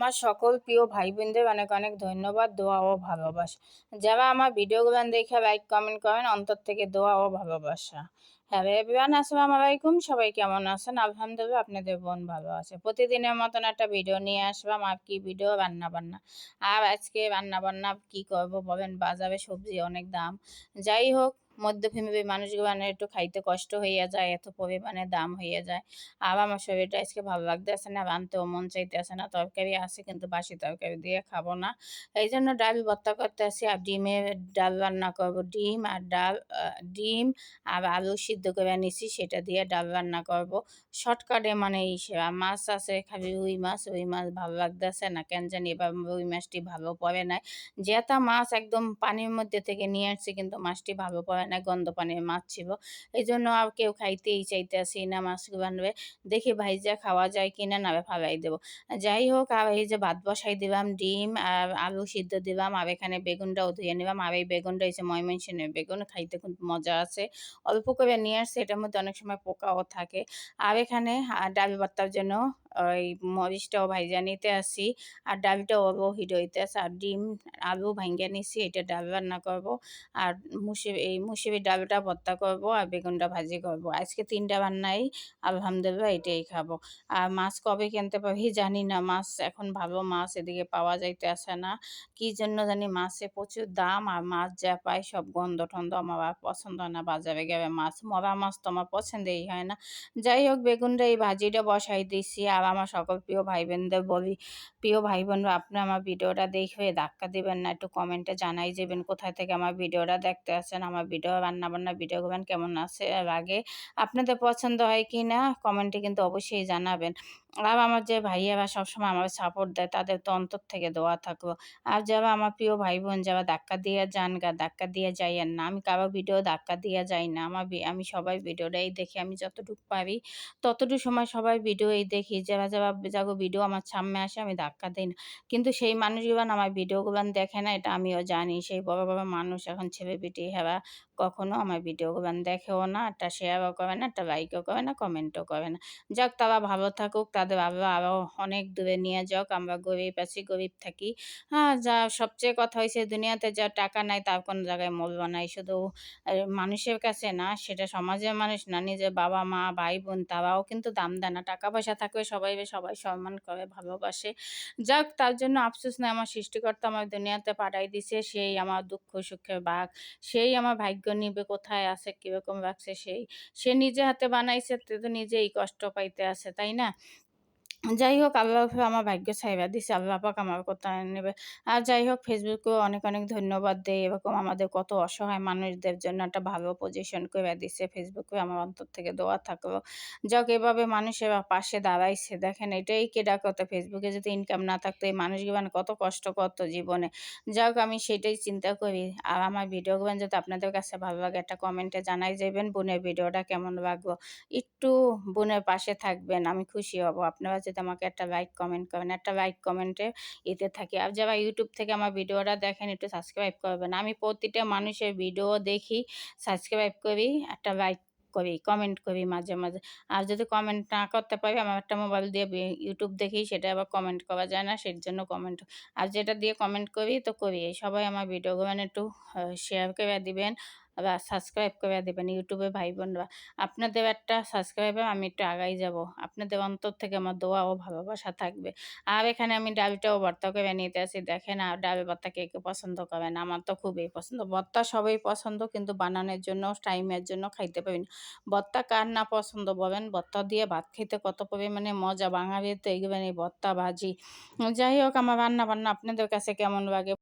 আমার সকল প্রিয় ভাই বোনদের অনেক অনেক ধন্যবাদ, দোয়া ও ভালোবাসা। যারা আমার ভিডিওগুলো দেখে লাইক কমেন্ট করেন, অন্তর থেকে দোয়া ও ভালোবাসা। হ্যাঁ এভরিওয়ান আসসালামু আলাইকুম। সবাই কেমন আছেন? আলহামদুলিল্লাহ, আপনাদের বোন ভালো আছে। প্রতিদিনের মতন একটা ভিডিও নিয়ে আসলাম। আর কি ভিডিও রান্না বান্না আর আজকে রান্না বান্না কি করব বলেন? বাজারে সবজি অনেক দাম। যাই হোক মধ্যফ্যামিলির মানুষগুলো একটু খাইতে কষ্ট হইয়া যায়, এত পরিমাণে দাম হইয়া যায়। আর আমার শরীরটা আজকে ভালো লাগতে লাগতেছে না রানতেও মন চাইতেছে না, তরকারি আছে কিন্তু বাসি তরকারি দিয়ে খাব না। এই জন্য ডাল ভর্তা করতে আসি আর ডিমের ডাল রান্না করব, ডিম আর ডাল ডিম আর আলু সিদ্ধ করে নিছি, সেটা দিয়ে ডাল রান্না করব। শর্টকাটে মানে এই মাছ আছে, খালি রুই মাছ রুই মাছ ভালো লাগতে লাগতেছে না, কেন জানি এবার রুই মাছটি ভালো পড়ে নাই। জেতা মাছ একদম পানির মধ্যে থেকে নিয়ে আসছি, কিন্তু মাছটি ভালো পড়ে না গন্ধ পানি মাছ ছিল। এই জন্য আর কেউ খাইতেই চাইতে চাইতেছি না মাছ বানবে। দেখি ভাইজা খাওয়া যায় কিনা না ফালাই দেবো। যাই হোক, আর এই যে ভাত বসাই দিলাম, ডিম আর আলু সিদ্ধ দিলাম, আর এখানে বেগুনটাও ধুয়ে নিলাম। আর এই বেগুনটা হচ্ছে ময়মনসিংহের বেগুন, খাইতে খুব মজা আছে। অল্প করে নিয়ে আসছে, এটার মধ্যে অনেক সময় পোকাও থাকে। আর এখানে ডাল ভর্তার জন্য ওই মরিচটাও ভাইজা নিতে আসি। আর ডালটাও হিট হইতে আছে আর ডিম আলু ভাঙ্গা নিছি, এটা ডাল রান্না করব। আর মুসি এই মুসিবি ডালটা ভর্তা করব আর বেগুনটা ভাজি করব। আজকে তিনটা রান্নাই, আলহামদুলিল্লাহ এটাই খাব। আর মাছ কবে কিনতে পারি জানি না। মাছ এখন ভালো মাছ, এদিকে পাওয়া যাইতে আসে না। কি জন্য জানি মাছে প্রচুর দাম আর মাছ যা পাই সব গন্ধ টন্ধ আমার আর পছন্দ না। বাজারে গেলে মাছ, মরা মাছ তো আমার পছন্দই হয় না। যাই হোক, বেগুনটা এই ভাজিটা বসাই দিছি। আর আমার সকল প্রিয় ভাই বোনদের বলি, প্রিয় ভাই বোনরা আপনি আমার ভিডিওটা দেখে ধাক্কা দেবেন না, একটু কমেন্টে জানাই যাবেন কোথায় থেকে আমার ভিডিওটা দেখতে আসেন আমার ভিডিও রান্না বান্না ভিডিও করবেন কেমন আছে আগে আপনাদের পছন্দ হয় কি না কমেন্টে কিন্তু অবশ্যই জানাবেন। আর আমার যে ভাইয়ারা সবসময় আমার সাপোর্ট দেয়, তাদের তো অন্তর থেকে দোয়া থাকব। আর যারা আমার প্রিয় ভাই বোন যারা ধাক্কা দিয়ে যান গা, ধাক্কা দিয়ে যাই আর না, আমি কারও ভিডিও ধাক্কা দিয়ে যাই না, আমার আমি সবাই ভিডিওটাই দেখি, আমি যতটুকু পারি, ততটুকু সময় সবাই ভিডিওই দেখি যারা যারা যাগো, ভিডিও আমার সামনে আসে, আমি ধাক্কা দিই না। কিন্তু সেই মানুষগুলো আমার ভিডিওগুলো দেখে না, এটা আমিও জানি। সেই বড় বড় মানুষ এখন ছেলে পিটি হেরা কখনো আমার ভিডিওগুলো দেখেও না, একটা শেয়ারও করে না, একটা লাইকও করে না কমেন্টও করে না। যাক, তারা ভালো থাকুক, তাদের আরও আরও অনেক দূরে নিয়ে যাক, আমরা গরিব আছি, গরিব থাকি। হ্যাঁ যা সবচেয়ে কথা হয়েছে দুনিয়াতে যা টাকা নাই, তার কোনো জায়গায় মূল্য নাই। শুধু মানুষের কাছে না, সেটা সমাজের মানুষ না, নিজের বাবা মা ভাই বোন তারাও কিন্তু দাম দেয় না। টাকা পয়সা থাকবে সবাই সবাই সম্মান করে, ভালোবাসে। যাক, তার জন্য আফসোস নয়, আমার সৃষ্টিকর্তা আমার দুনিয়াতে পাঠাই দিছে, সেই আমার দুঃখ, সুখের বাঘ। সেই আমার ভাগ্য নিবে, কোথায় আছে, কীরকম রাখছে সেই। সে নিজে হাতে বানাইছে তো নিজেই কষ্ট পাইতে আছে, তাই না? যাই হোক আল্লাহ আমার ভাগ্য ছাইবা দিছে। আল্লাহ পাক আমার কথা নেবে। আর যাই হোক ফেসবুকেও অনেক অনেক ধন্যবাদ দেয়। এরকম আমাদের কত অসহায় মানুষদের জন্য একটা ভালো পজিশন করে দিছে। ফেসবুকে আমার অন্তর থেকে দোয়া থাকল। যাক, এভাবে মানুষের পাশে দাঁড়াইছে। দেখেন, এটাই কেডা কত ফেসবুকে যদি ইনকাম না থাকতো এই মানুষগুলো কত কষ্ট করতো জীবনে। যাক, আমি সেটাই চিন্তা করি। আর আমার ভিডিওগুলো যদি আপনাদের কাছে ভালো লাগে, একটা কমেন্টে জানাই যাবেন। বোনের ভিডিওটা কেমন লাগল? একটু বোনের পাশে থাকবেন, আমি খুশি হব। আপনারা যদি আমাকে একটা লাইক কমেন্ট করবেন। একটা লাইক কমেন্টে এতে থাকি। আর যারা ইউটিউব থেকে আমার ভিডিওটা দেখেন, একটু সাবস্ক্রাইব করবেন। আমি প্রতিটা মানুষের ভিডিও দেখি সাবস্ক্রাইব করি, একটা লাইক করি কমেন্ট করি মাঝে মাঝে। আর যদি কমেন্ট না করতে পারি, আমার একটা মোবাইল দিয়ে ইউটিউব দেখি, সেটা আবার কমেন্ট করা যায় না সেই জন্য কমেন্ট আর যেটা দিয়ে কমেন্ট করি, তো করি। সবাই আমার ভিডিওগুলো একটু শেয়ার করে দিবেন। বা সাবস্ক্রাইব করে দেবেন ইউটিউবে ভাই বোনরা। আপনাদের একটা সাবস্ক্রাইবে আমি একটু আগাই যাব। আপনাদের অন্তর থেকে আমার দোয়া ও ভালোবাসা থাকবে। আর এখানে আমি ডালটাও ভর্তা করে নিতে আসি। দেখেন, আর ডাল ভর্তা কে কে পছন্দ করেন? আমার তো খুবই পছন্দ। ভর্তা সবাই পছন্দ, কিন্তু বানানোর জন্য, টাইমের জন্য খাইতে পারি না। ভর্তা কার না পছন্দ বলেন? ভর্তা দিয়ে ভাত খেতে কত পরিমাণে মজা? বাঙালির তো এই ভর্তা ভাজি। যাই হোক, আমার রান্না বান্না আপনাদের কাছে কেমন লাগে?